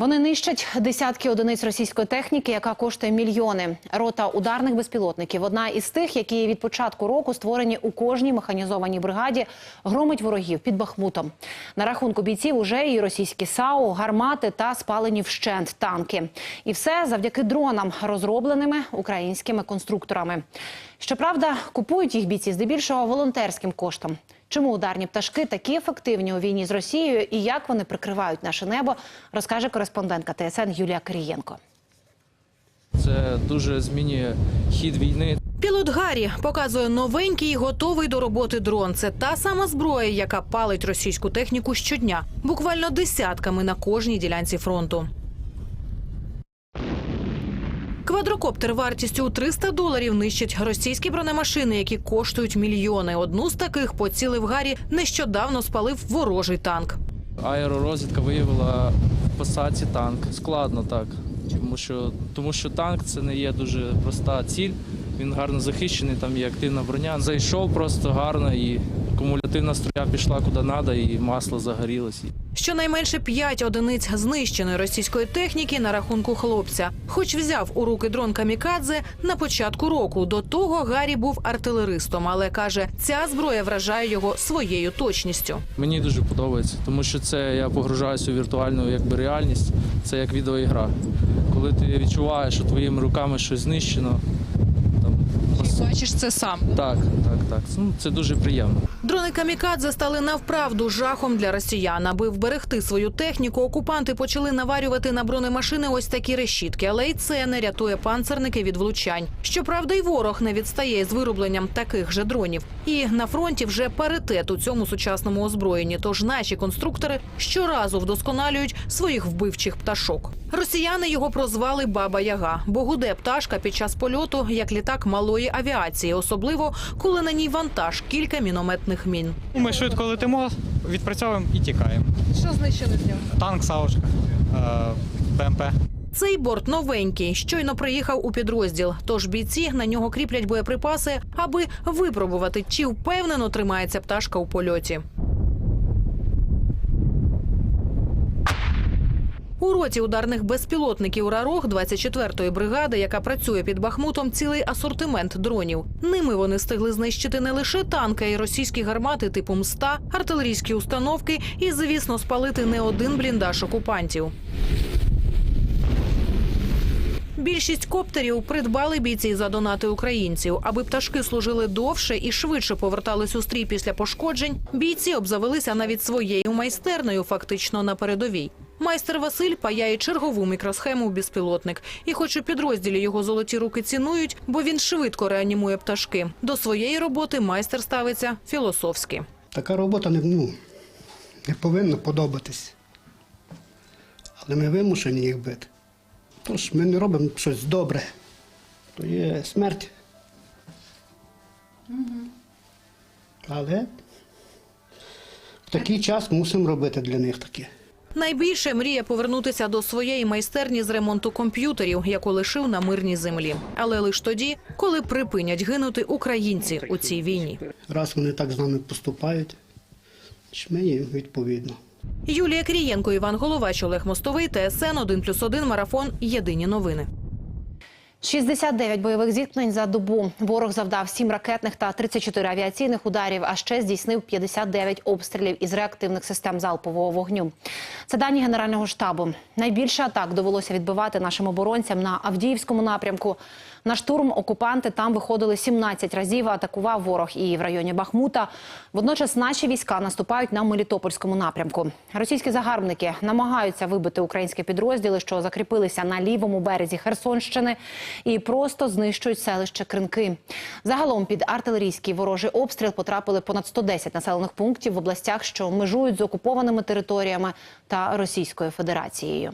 Вони нищать десятки одиниць російської техніки, яка коштує мільйони. Рота ударних безпілотників одна із тих, які від початку року створені у кожній механізованій бригаді, громить ворогів під Бахмутом. На рахунку бійців уже і російські САУ, гармати та спалені вщент танки. І все завдяки дронам, розробленими українськими конструкторами. Щоправда, купують їх бійці здебільшого волонтерським коштом. Чому ударні пташки такі ефективні у війні з Росією і як вони прикривають наше небо, розкаже кореспондентка ТСН Юлія Кирієнко. Це дуже змінює хід війни. Пілот Гаррі показує новенький і готовий до роботи дрон. Це та сама зброя, яка палить російську техніку щодня, буквально десятками на кожній ділянці фронту. Квадрокоптер вартістю у 300 доларів нищить російські бронемашини, які коштують мільйони. Одну з таких поцілив Гаррі нещодавно спалив ворожий танк. Аеророзвідка виявила в посадці танк. Складно так. Тому що, тому що танк це не є дуже проста ціль. Він гарно захищений, там є активна броня. Зайшов просто гарно і кумулятивна струя пішла куди треба, і масло загорілося. Щонайменше п'ять одиниць знищеної російської техніки на рахунку хлопця. Хоч взяв у руки дрон камікадзе на початку року. До того Гаррі був артилеристом, але каже, ця зброя вражає його своєю точністю. Мені дуже подобається, тому що це я погружаюся у віртуальну якби, реальність. Це як відеоігра. Коли ти відчуваєш, що твоїми руками щось знищено. Бачиш це сам. так, так, так. Ну, це дуже приємно. Дрони камікадзе стали навправду жахом для росіян. Аби вберегти свою техніку, окупанти почали наварювати на бронемашини ось такі решітки, але й це не рятує панцерники від влучань. Щоправда, й ворог не відстає з виробленням таких же дронів. І на фронті вже паритет у цьому сучасному озброєнні. Тож наші конструктори щоразу вдосконалюють своїх вбивчих пташок. Росіяни його прозвали Баба Яга, бо гуде пташка під час польоту як літак малої авіації, особливо коли на ній вантаж кілька мінометних мін. Ми швидко летимо, відпрацьовуємо і тікаємо. Що знищили з нього? Танк, саушка, е, БМП. Цей борт новенький, щойно приїхав у підрозділ. Тож бійці на нього кріплять боєприпаси, аби випробувати, чи впевнено тримається пташка у польоті. У роті ударних безпілотників Рарог 24-ї бригади, яка працює під Бахмутом, цілий асортимент дронів. Ними вони встигли знищити не лише танки, а й російські гармати типу МСТА, артилерійські установки і, звісно, спалити не один бліндаж окупантів. Більшість коптерів придбали бійці за донати українців. Аби пташки служили довше і швидше повертались у стрій після пошкоджень. Бійці обзавелися навіть своєю майстерною, фактично на передовій. Майстер Василь паяє чергову мікросхему в безпілотник. І хоч у підрозділі його золоті руки цінують, бо він швидко реанімує пташки. До своєї роботи майстер ставиться філософськи. Така робота не, ну, не повинна подобатись. Але ми вимушені їх бити. Тож ми не робимо щось добре. То є смерть. Але в такий час мусимо робити для них таке. Найбільше мріє повернутися до своєї майстерні з ремонту комп'ютерів, яку лишив на мирній землі. Але лише тоді, коли припинять гинути українці у цій війні. Раз вони так з нами поступають, ми їм відповідно. Юлія Крієнко, Іван Головач, Олег Мостовий, ТСН 1+,1, Марафон. Єдині новини. 69 бойових зіткнень за добу. Ворог завдав 7 ракетних та 34 авіаційних ударів, а ще здійснив 59 обстрілів із реактивних систем залпового вогню. Це дані Генерального штабу. Найбільше атак довелося відбивати нашим оборонцям на Авдіївському напрямку. На штурм окупанти там виходили 17 разів. Атакував ворог і в районі Бахмута. Водночас наші війська наступають на Мелітопольському напрямку. Російські загарбники намагаються вибити українські підрозділи, що закріпилися на лівому березі Херсонщини, і просто знищують селище Кринки. Загалом під артилерійський ворожий обстріл потрапили понад 110 населених пунктів в областях, що межують з окупованими територіями та Російською Федерацією.